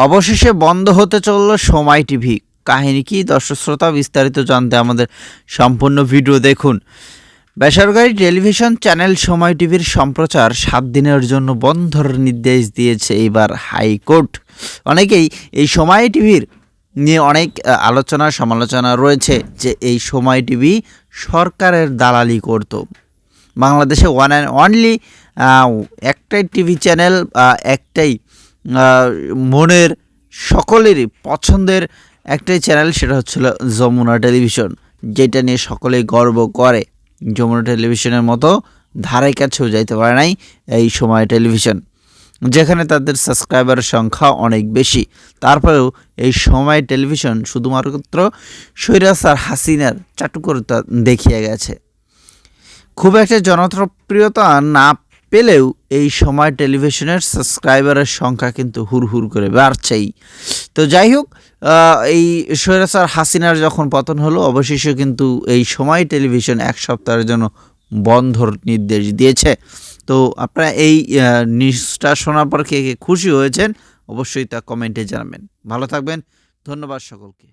অবশেষে বন্ধ হতে চলল সময় টিভি। কাহিনী কি, দর্শক শ্রোতা, বিস্তারিত জানতে আমাদের সম্পূর্ণ ভিডিও দেখুন। বেসরকারি টেলিভিশন চ্যানেল সময় টিভির সম্প্রচার সাত দিনের জন্য বন্ধর নির্দেশ দিয়েছে এইবার হাইকোর্ট। অনেকেই এই সময় টিভির নিয়ে অনেক আলোচনা, সমালোচনা রয়েছে যে এই সময় টিভি সরকারের দালালি করত। বাংলাদেশে ওয়ান অ্যান্ড অনলি একটাই টিভি চ্যানেল একটাই মনের সকলেরই পছন্দের একটাই চ্যানেল সেটা হচ্ছিল যমুনা টেলিভিশন, যেটা নিয়ে সকলেই গর্ব করে। যমুনা টেলিভিশনের মতো ধারে কাছেও যাইতে পারে নাই এই সময় টেলিভিশন, যেখানে তাদের সাবস্ক্রাইবারের সংখ্যা অনেক বেশি। তারপরেও এই সময় টেলিভিশন শুধুমাত্র সৈরাসার হাসিনার চাটুকরতা দেখিয়ে গেছে। খুব একটা জনপ্রিয়তা না পেলেও এই সময় টেলিভিশনের সাবস্ক্রাইবারের সংখ্যা কিন্তু হুর হুর করে বাড়ছেই। তো যাই হোক এই সৈরাসার হাসিনার যখন পতন হলো, অবশেষে কিন্তু এই সময় টেলিভিশন এক সপ্তাহের জন্য বন্ধর নির্দেশ দিয়েছে। তো আপনারা এই নিউজটা শোনার পর কে কে খুশি হয়েছেন, অবশ্যই তা কমেন্টে জানাবেন। ভালো থাকবেন, ধন্যবাদ সকলকে।